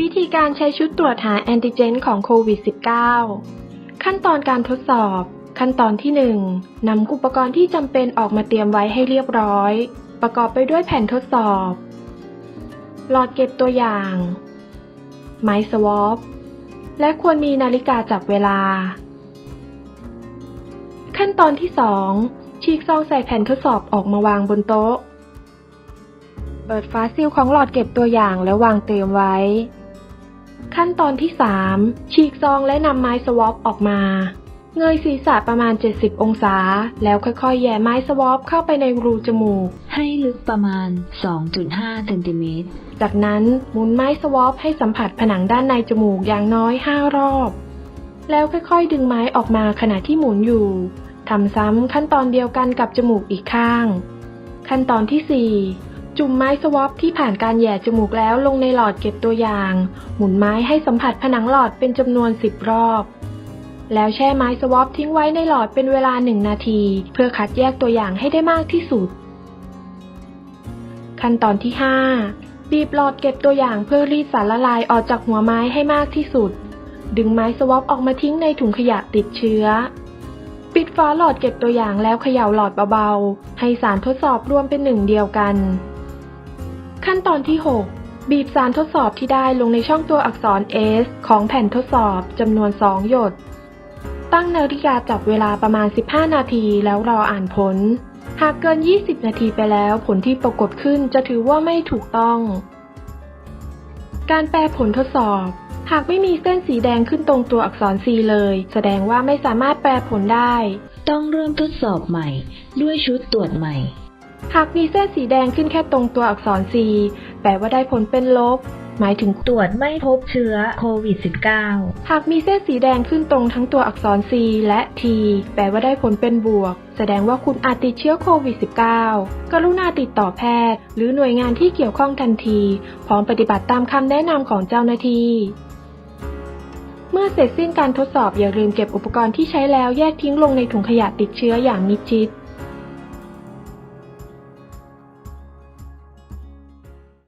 วิธีการใช้ชุดตรวจหาแอนติเจนของโควิด -19 ขั้นตอนการทดสอบ ขั้นตอนที่1นำอุปกรณ์ที่จำเป็นออกมาเตรียมไว้ให้เรียบร้อย ประกอบไปด้วยแผ่นทดสอบ หลอดเก็บตัวอย่าง ไม้สวอป และควรมีนาฬิกาจับเวลา ขั้นตอนที่ 2 ฉีกซองใส่แผ่นทดสอบออกมาวางบนโต๊ะ เปิดฝาซีลของหลอดเก็บตัวอย่างแล้ววางเตรียมไว้ ขั้นตอนที่ 3 ฉีกซองและนำไม้สวอปออกมา เงยศีรษะประมาณ 70 องศา แล้วค่อยๆแหย่ไม้สวอปเข้าไปในรูจมูก ให้ลึกประมาณ 2.5เซนติเมตร จากนั้นหมุนไม้สวอปให้สัมผัสผนังด้านในจมูกอย่างน้อย 5 รอบ แล้วค่อยๆ ดึงไม้ออกมาขณะที่หมุนอยู่ทำซ้ำขั้นตอนเดียวกันกับจมูกอีกข้าง ขั้นตอนที่ 4 จุ่มไม้สวอปที่ผ่านการแหย่จมูกแล้วลงในหลอดเก็บตัวอย่าง หมุนไม้ให้สัมผัสผนังหลอดเป็นจำนวน 10 รอบ แล้วแช่ไม้สวอปทิ้งไว้ในหลอดเป็นเวลา 1 นาที เพื่อคัดแยกตัวอย่างให้ได้มากที่สุด ขั้นตอนที่ 5 บีบหลอดเก็บตัวอย่างเพื่อรีดสารละลายออกจากหัวไม้ให้มากที่สุด ดึงไม้สวอปออกมาทิ้งในถุงขยะติดเชื้อปิดฝาหลอดเก็บตัวอย่างแล้วเขย่าหลอดเบา ๆ ให้สารทดสอบรวมเป็นหนึ่งเดียวกัน ขั้นตอนที่ 6 บีบสารทดสอบที่ได้ลงในช่องตัวอักษร S ของแผ่นทดสอบจำนวน 2 หยด ตั้งนาฬิกาจับเวลาประมาณ 15 นาทีแล้วรออ่านผล หากเกิน 20 นาทีไปแล้วผลที่ปรากฏขึ้นจะถือว่าไม่ถูกต้อง การแปลผลทดสอบ หากไม่มีเส้นสีแดงขึ้นตรงตัวอักษร C เลย แสดงว่าไม่สามารถแปลผลได้ ต้องเริ่มทดสอบใหม่ ด้วยชุดตรวจใหม่ หากมีเส้นสีแดงขึ้นแค่ตรงตัวอักษร C แปลว่าได้ผลเป็นลบ หมายถึงตรวจไม่พบเชื้อโควิด -19 หากมีเส้นสีแดงขึ้นตรงทั้งตัวอักษร C และ T แปลว่าได้ผลเป็นบวก แสดงว่าคุณอาจติดเชื้อโควิด -19 กรุณาติดต่อแพทย์ หรือหน่วยงานที่เกี่ยวข้องทันที พร้อมปฏิบัติตามคำแนะนำของเจ้าหน้าที่เมื่อเสร็จสิ้นการทดสอบอย่าลืมเก็บอุปกรณ์ที่ใช้แล้วแยกทิ้งลงในถุงขยะติดเชื้ออย่างมิดชิด